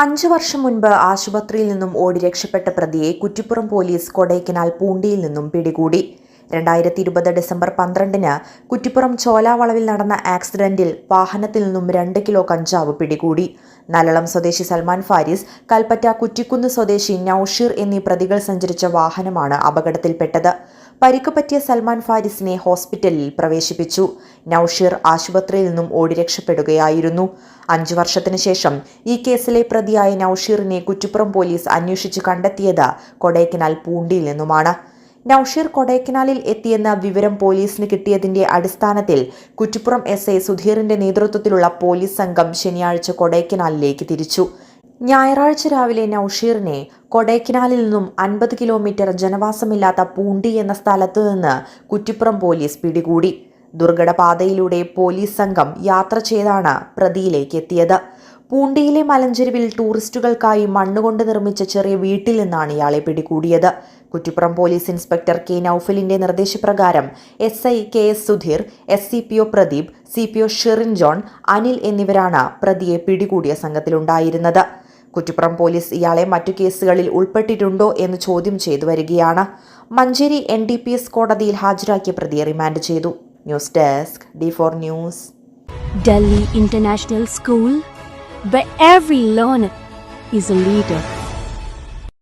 അഞ്ചു വർഷം മുൻപ് ആശുപത്രിയിൽ നിന്നും ഓടി രക്ഷപ്പെട്ട പ്രതിയെ കുറ്റിപ്പുറം പോലീസ് കൊടൈക്കനാൽ പൂണ്ടിയിൽ നിന്നും പിടികൂടി. രണ്ടായിരത്തി ഇരുപത് ഡിസംബർ പന്ത്രണ്ടിന് കുറ്റിപ്പുറം ചോലാവളവിൽ നടന്ന ആക്സിഡന്റിൽ വാഹനത്തിൽ നിന്നും രണ്ട് കിലോ കഞ്ചാവ് പിടികൂടി. നല്ലളം സ്വദേശി സൽമാൻ ഫാരിസ് കൽപ്പറ്റ കുറ്റിക്കുന്ന് സ്വദേശി നൌഷീർ എന്നീ പ്രതികൾ സഞ്ചരിച്ച വാഹനമാണ് അപകടത്തിൽപ്പെട്ടത്. പരിക്ക് പറ്റിയ സൽമാൻ ഫാരിസിനെ ഹോസ്പിറ്റലിൽ പ്രവേശിപ്പിച്ചു. നൌഷീർ ആശുപത്രിയിൽ നിന്നും ഓടി രക്ഷപ്പെടുകയായിരുന്നു. അഞ്ചു വർഷത്തിനു ശേഷം ഈ കേസിലെ പ്രതിയായ നൌഷീറിനെ കുറ്റിപ്പുറം പോലീസ് അന്വേഷിച്ച് കണ്ടെത്തിയത് കൊടൈക്കനാൽ പൂണ്ടിയിൽ നിന്നുമാണ്. നൌഷീർ കൊടൈക്കനാലിൽ എത്തിയെന്ന വിവരം പോലീസിന് കിട്ടിയതിന്റെ അടിസ്ഥാനത്തിൽ കുറ്റിപ്പുറം എസ് ഐ സുധീറിന്റെ നേതൃത്വത്തിലുള്ള പോലീസ് സംഘം ശനിയാഴ്ച കൊടൈക്കനാലിലേക്ക് തിരിച്ചു. ഞായറാഴ്ച രാവിലെ നൌഷീറിനെ കൊടൈക്കനാലിൽ നിന്നും അൻപത് കിലോമീറ്റർ ജനവാസമില്ലാത്ത പൂണ്ടി എന്ന സ്ഥലത്തു നിന്ന് കുറ്റിപ്പുറം പോലീസ് പിടികൂടി. ദുർഘടപാതയിലൂടെ പോലീസ് സംഘം യാത്ര ചെയ്താണ് പ്രതിയിലേക്ക് എത്തിയത് പൂണ്ടിയിലെ മലഞ്ചെരുവിൽ ടൂറിസ്റ്റുകൾക്കായി മണ്ണുകൊണ്ട് നിർമ്മിച്ച ചെറിയ വീട്ടിൽ നിന്നാണ് ഇയാളെ പിടികൂടിയത്. കുറ്റിപ്പുറം പോലീസ് ഇൻസ്പെക്ടർ കെ നൌഫലിന്റെ നിർദ്ദേശപ്രകാരം S I K S Sudheer S C P O Pradeep C P O Sherin John Anil എന്നിവരാണ് പ്രതിയെ പിടികൂടിയ സംഘത്തിലുണ്ടായിരുന്നത്. കുറ്റിപ്പുറം പോലീസ് ഇയാളെ മറ്റു കേസുകളിൽ ഉൾപ്പെട്ടിട്ടുണ്ടോ എന്ന് ചോദ്യം ചെയ്തു വരികയാണ്. മഞ്ചേരി എൻ കോടതിയിൽ ഹാജരാക്കിയ പ്രതിയെ റിമാൻഡ് ചെയ്തു. News desk D four news Delhi International School, where every learner is a leader.